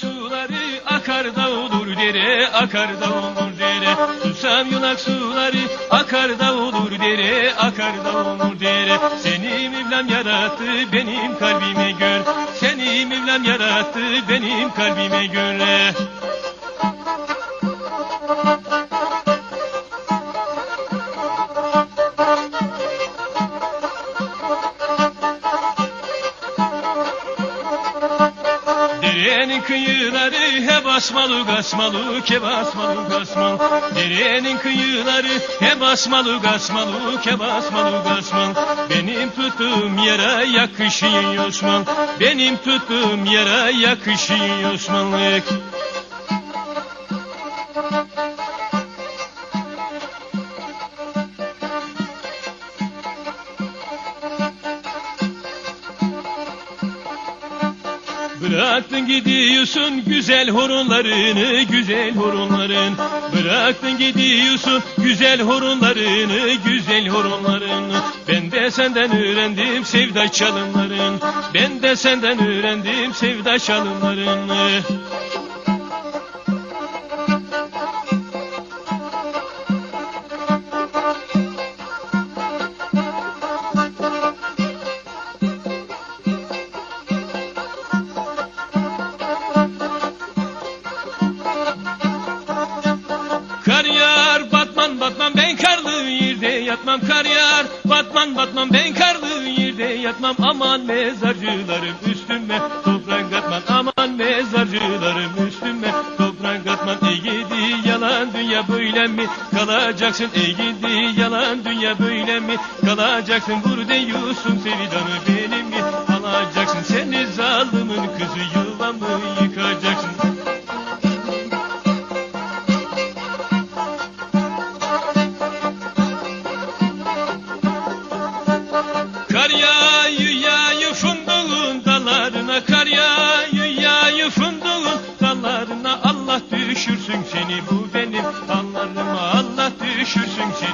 suları akar da olur dere akar da olur dere. Susam yunak suları akar da olur dere akar da olur dere. Seni Mevlam yarattı benim kalbime gör. Seni Mevlam yarattı benim kalbime göre Derenin kıyıları hep asmalı gasmalı hep asmalı gasmal Derenin kıyıları hep asmalı gasmalı hep asmalı gasmal Benim tuttuğum yere yakışıyor Osman. Benim tuttuğum yere yakışıyor Osmanlık Bıraktın gidiyorsun güzel horunlarını güzel horunların. Bıraktın gidiyorsun güzel horunlarını güzel horunlarını Ben de senden öğrendim sevda çalımların. Ben de senden öğrendim sevda çalımlarını Kar yağar batman batman ben karlı yerde yatmam. Kar yağar batman batman ben karlı yerde yatmam. Aman mezarcılarım üstüme toprak atman Aman mezarcılarım üstüme toprak atman Ey gidi yalan dünya böyle mi? Kalacaksın Ey gidi yalan dünya böyle mi? Kalacaksın Vur diyorsun sevdanı benim düşürsün seni bu benim dallarıma Allah düşürsün seni